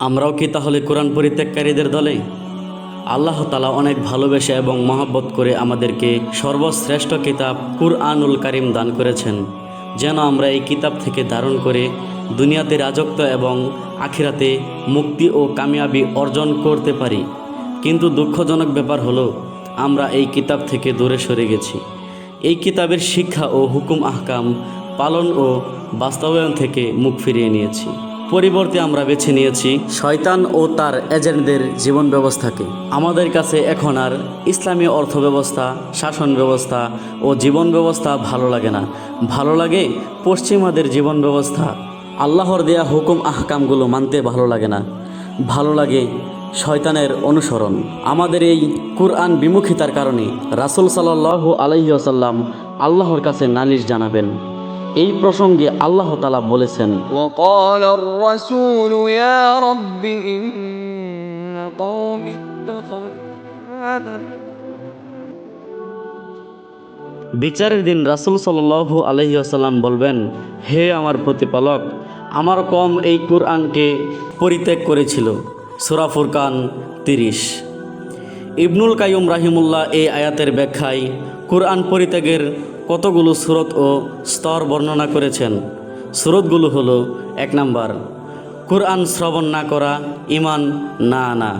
আমরাও কি তাহলে কোরআন পরিত্যাগকারীদের দলে? আল্লাহ তালা অনেক ভালোবেসে এবং মহব্বত করে আমাদেরকে সর্বশ্রেষ্ঠ কিতাব কুরআনুল কারিম দান করেছেন। যেন আমরা এই কিতাব থেকে ধারণ করে দুনিয়াতে রাজত্ব এবং আখিরাতে মুক্তি ও কামিয়াবি অর্জন করতে পারি। কিন্তু দুঃখজনক ব্যাপার হলো, আমরা এই কিতাব থেকে দূরে সরে গেছি। এই কিতাবের শিক্ষা ও হুকুম আহকাম পালন ও বাস্তবায়ন থেকে মুখ ফিরিয়ে নিয়েছি। পরিবর্তে আমরা বেছে নিয়েছি শয়তান ও তার এজেন্টদের জীবন ব্যবস্থাকে। আমাদের কাছে এখন আর ইসলামী অর্থ ব্যবস্থা শাসন ব্যবস্থা ও জীবন ব্যবস্থা ভালো লাগে না। ভালো লাগে পশ্চিমাদের জীবন ব্যবস্থা। আল্লাহর দেয়া হুকুম আহকামগুলো মানতে ভালো লাগে না। ভালো লাগে শয়তানের অনুসরণ। আমাদের এই কুরআন বিমুখিতার কারণে রাসুল সাল্লাহ আলহিহাসাল্লাম আল্লাহর কাছে নালিশ জানাবেন। এই প্রসঙ্গে আল্লাহ তালা বলেছেন বিচারের দিন রাসুল সাল্লু আলহিহাসাল্লাম বলবেন হে আমার প্রতিপালক আমার কম এই কুরআনকে পরিত্যাগ করেছিল। সুরাফুর কান তিরিশ। ইবনুল কাইম রাহিমুল্লাহ এই আয়াতের ব্যাখ্যায় কোরআন পরিত্যাগের কতগুলো সুরত ও স্তর বর্ণনা করেছেন? সুরতগুলো হলো, এক নাম্বার, কুরআন শ্রবণ না করা ইমান না আনা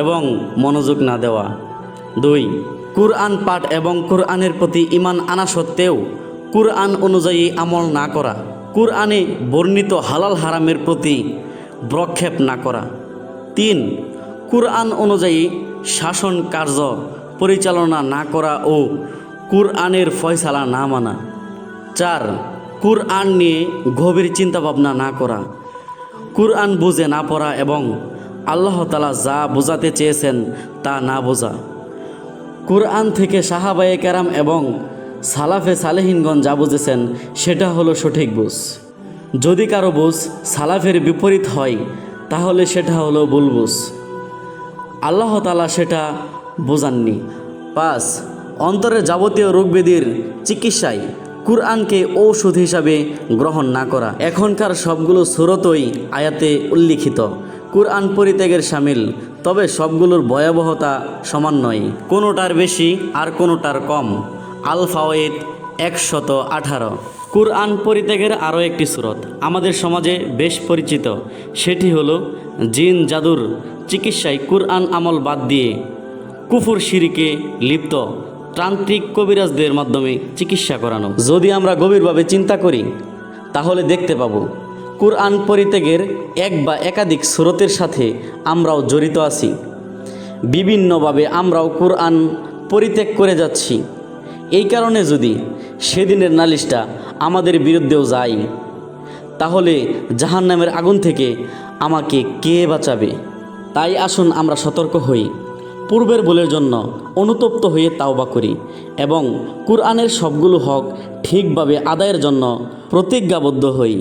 এবং মনোযোগ না দেওয়া। দুই, কুরআন পাঠ এবং কুরআনের প্রতি ইমান আনা সত্ত্বেও কুরআন অনুযায়ী আমল না করা, কুরআনে বর্ণিত হালাল হারামের প্রতি ব্রক্ষেপ না করা। তিন, কুরআন অনুযায়ী শাসন কার্য পরিচালনা না করা ও কুরআনের ফয়সালা না মানা। চার, কুরআন নিয়ে গভীর চিন্তাভাবনা না করা। কুরআন বুঝে না পড়া এবং আল্লাহ তালা যা বোঝাতে চেয়েছেন তা না বোঝা। কুরআন থেকে সাহাবায়ে কেরাম এবং সালাফে সালেহিনগণ যা বুঝেছেন, সেটা হলো সঠিক বুঝ। যদি কারও বুঝ সালাফের বিপরীত হয়, তাহলে সেটা হলো ভুল বুঝ। আল্লাহ তালা সেটা বোঝাননি। পাঁচ অন্তরের যাবতীয় রোগব্যাধির চিকিৎসায় কুরআনকে ঔষধ হিসাবে গ্রহণ না করা। এখনকার সবগুলো সুরতই আয়াতে উল্লিখিত। কুরআন পরিত্যাগের সামিল, তবে সবগুলোর ভয়াবহতা সমান নয়। কোনোটার বেশি আর কোনোটার কম। আল ফাওয়েদ একশত আঠারো। কুরআন পরিত্যাগের আরও একটি সুরত আমাদের সমাজে বেশ পরিচিত। সেটি হলো জিন জাদুর চিকিৎসায় কুরআন আমল বাদ দিয়ে কুফুর শিরিকে লিপ্ত তান্ত্রিক কবিরাজদের মাধ্যমে চিকিৎসা করানো। যদি আমরা গভীরভাবে চিন্তা করি, তাহলে দেখতে পাবো, কুরআন পরিত্যাগের এক বা একাধিক স্রোতের সাথে আমরাও জড়িত আছি। বিভিন্নভাবে আমরাও কোরআন পরিত্যাগ করে যাচ্ছি। এই কারণে যদি সেদিনের নালিশটা আমাদের বিরুদ্ধেও যায়, তাহলে জাহান্নামের আগুন থেকে আমাকে কে বাঁচাবে? তাই আসুন আমরা সতর্ক হই। পূর্বের ভুলের জন্য অনুতপ্ত হয়ে তাওবা করি এবং কুরআনের সবগুলো হক ঠিকভাবে আদায়ের জন্য প্রতিজ্ঞাবদ্ধ হই।